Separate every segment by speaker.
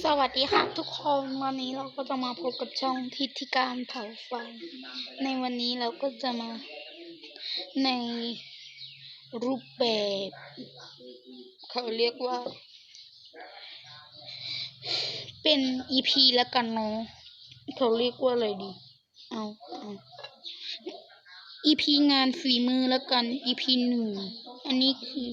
Speaker 1: สวัสดีค่ะทุกคนวันนี้เราก็จะมาพบกับช่องทิธิการเผาไฟ ในวันนี้เราก็จะมาในรูปแบบ เขาเรียกว่า เป็น EP แล้วกันเนาะเขาเรียกว่าอะไรดี เอาเอา EP งานฝีมือแล้วกัน EP หนึ่งอันนี้คือ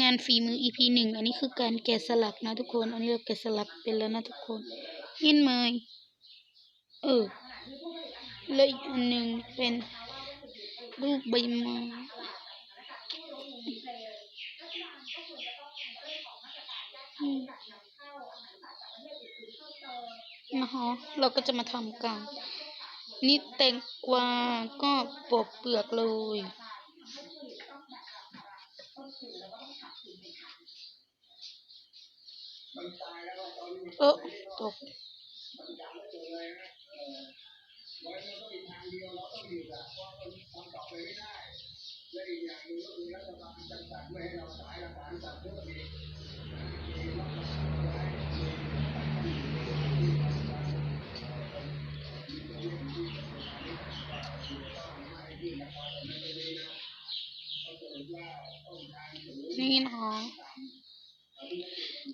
Speaker 1: งานฝีมือ EP หนึ่งอันนี้คือการแกะสลักนะทุกคน อันนี้เราแกะสลักเป็นแล้วนะทุกคน เห็นไหมเออ แล้วอีกอันหนึ่งเป็นรูปใบไม้อืมนะคะเราก็จะมาทำกัน นี่แตงกวาก็ปอกเปลือกเลย เออตกนี่นะคะ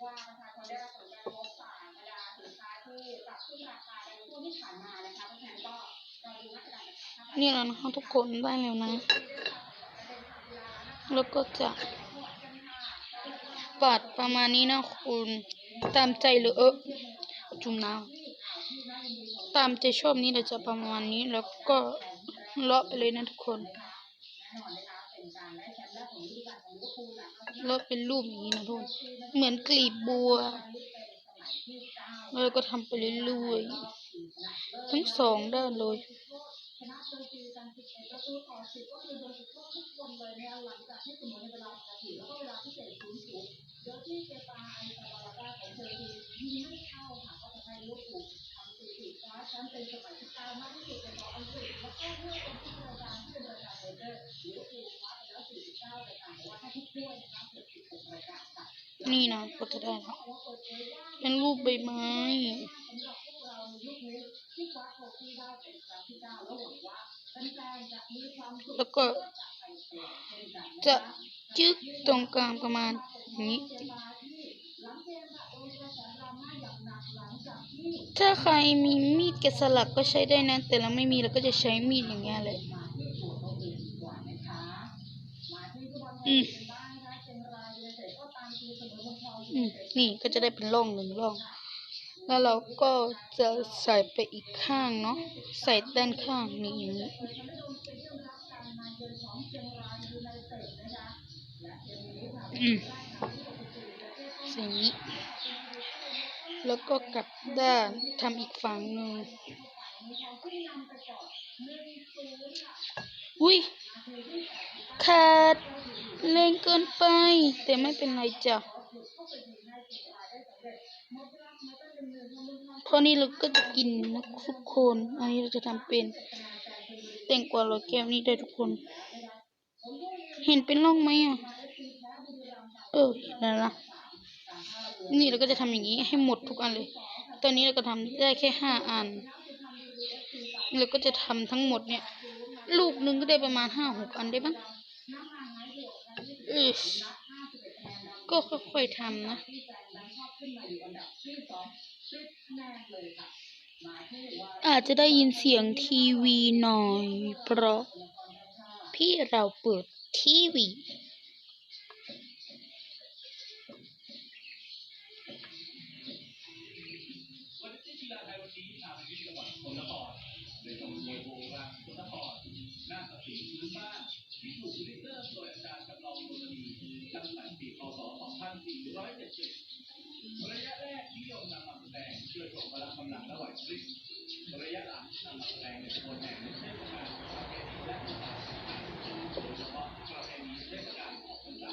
Speaker 2: โดรายนะทุกท่านครับ
Speaker 1: อะอืออุ้ยหับแล้วเหรอนี่เนาะ
Speaker 2: ต่อโดรายที่ห้ามแล้วกัน
Speaker 1: อืมนี่แล้วนะคะทุกคนได้แล้วนะ แล้วก็จะปาดประมาณนี้นะคุณตามใจเลยเออจุ่มน้ำตามใจชอบนี้เราจะประมาณนี้แล้วก็เลาะไปเลยนะทุกคน เลาเป็นรูปนี้นะทุกคนเหมือนกลีบบัวแล้วก็ทำไปเรื่อยๆทั้งสองด้านเลย นี่นะก็จะได้แล้วเป็นรูปใบไม้แล้วก็จะจึ๊กตรงกลางประมาณนี้ ถ้าใครมีมีดแกะสลักก็ใช้ได้นะ แต่เราไม่มีเราก็จะใช้มีดอย่างเงี้ยเลยอืมอืม นี่ก็จะได้เป็นร่องหนึ่งร่อง แล้วเราก็จะใส่ไปอีกข้างเนาะ ใส่ด้านข้างนี่อย่างนี้อืมสิ่งนี้ แล้วก็กลับด้านทำอีกฝั่งหนึ่งอุ้ยขาดแรงเกินไป แต่ไม่เป็นไรจ้ะ เพรานี้เราก็จะกินนะทุกคน อันนี้เราจะทำเป็นแตงกวาลอยแก้วนี่ได้ทุกคน เห็นเป็นร่องไหมอะ เออเห็นแล้วนะนี่เราก็จะทำอย่างนี้ให้หมดทุกอันเลย ตอนนี้เราก็ทำได้แค่ห้าอัน เราก็จะทำทั้งหมดเนี่ย ลูกหนึ่งก็ได้ประมาณห้าหกอันได้บ้างก็ค่อยๆทำนะ อาจจะได้ยินเสียงทีวีหน่อย เพราะพี่เราเปิดทีวี
Speaker 2: ระยะแรกนิยมนำมาแสดงเพื่อส่งพลังกำลังระหว่างคลิประยะหลังนำมาแสดงในตำบลแห่งในเทศกาลประเพณีและโดยเฉพาะประเพณีเทศกาลออกพรรษา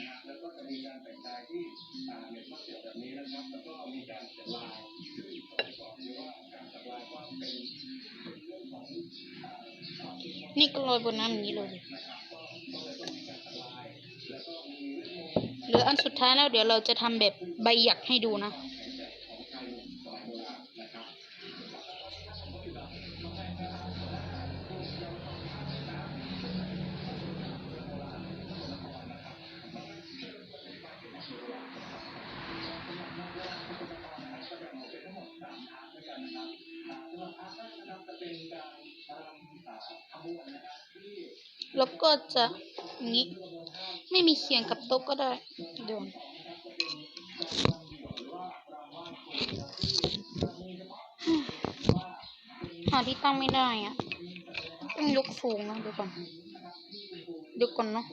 Speaker 2: นี่ก็ลอยบนน้ำอย่างนี้เลย เหลืออันสุดท้ายแล้วเดี๋ยวเราจะทำแบบใบหยักให้ดูนะ แล้วก็จะอย่างนี้ ไม่มีเขียงกับโต๊ะก็ได้เดี๋ยวหาที่ตั้งไม่ได้อะต้องยกสูงนะเดี๋ยวก่อนเดี๋ยวก่อนเนาะ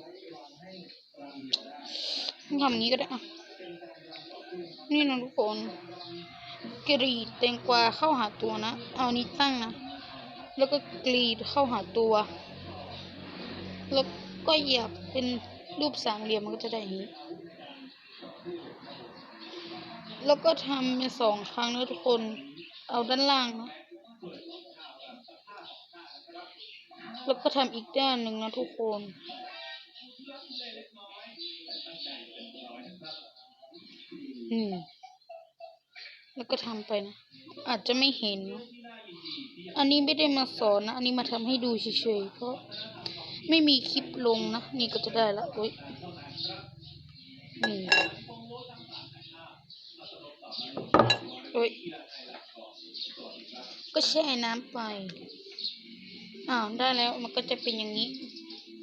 Speaker 2: ทำนี้ก็ได้อะนี่นะทุกคนกรีดแตงกวาเข้าหาตัวนะ เอานี้ตั้งนะ แล้วก็กรีดเข้าหาตัว แล้วก็เหยียบเป็นรูปสามเหลี่ยมมันก็จะได้อย่างนี้ แล้วก็ทำเป็นสองครั้งนะทุกคน เอาด้านล่างนะแล้วก็ทำอีกด้านหนึ่งนะทุกคน อืม แล้วก็ทำไปนะ อาจจะไม่เห็น อันนี้ไม่ได้มาสอนนะ อันนี้มาทำให้ดูเฉยๆ เพราะ ไม่มีคลิปลงนะ นี่ก็จะได้ละโอ้ยนี่โอ้ยก็แช่น้ำไปอ้าวได้แล้วมันก็จะเป็นอย่างนี้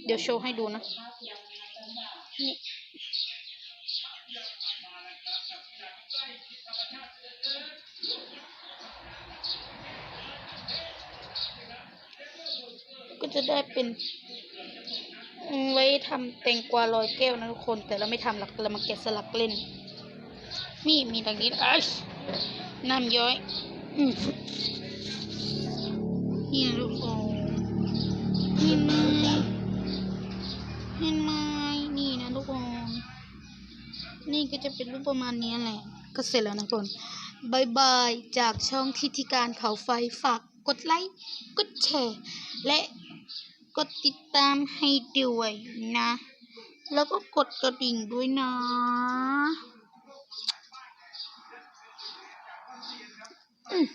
Speaker 2: เดี๋ยวโชว์ให้ดูนะ นี่ก็จะได้เป็น ไว้ทำแตงกวาลอยแก้วนะทุกคน แต่เราไม่ทำหรอกเรามาแกะสลักเล่น นี่มีดังนี้อ้น้ำย้อยอืมนี่นะทุกคนเห็นไหมเห็นไหมนี่นะทุกคนนี่ก็จะเป็นรูปประมาณนี้แหละ ก็เสร็จแล้วนะทุกคนบายบายจากช่องทิติการเขาไฟฝากกดไลค์ กดแชร์ และ กดติดตามให้ด้วยนะ แล้วก็กดกระดิ่งด้วยนะ อืม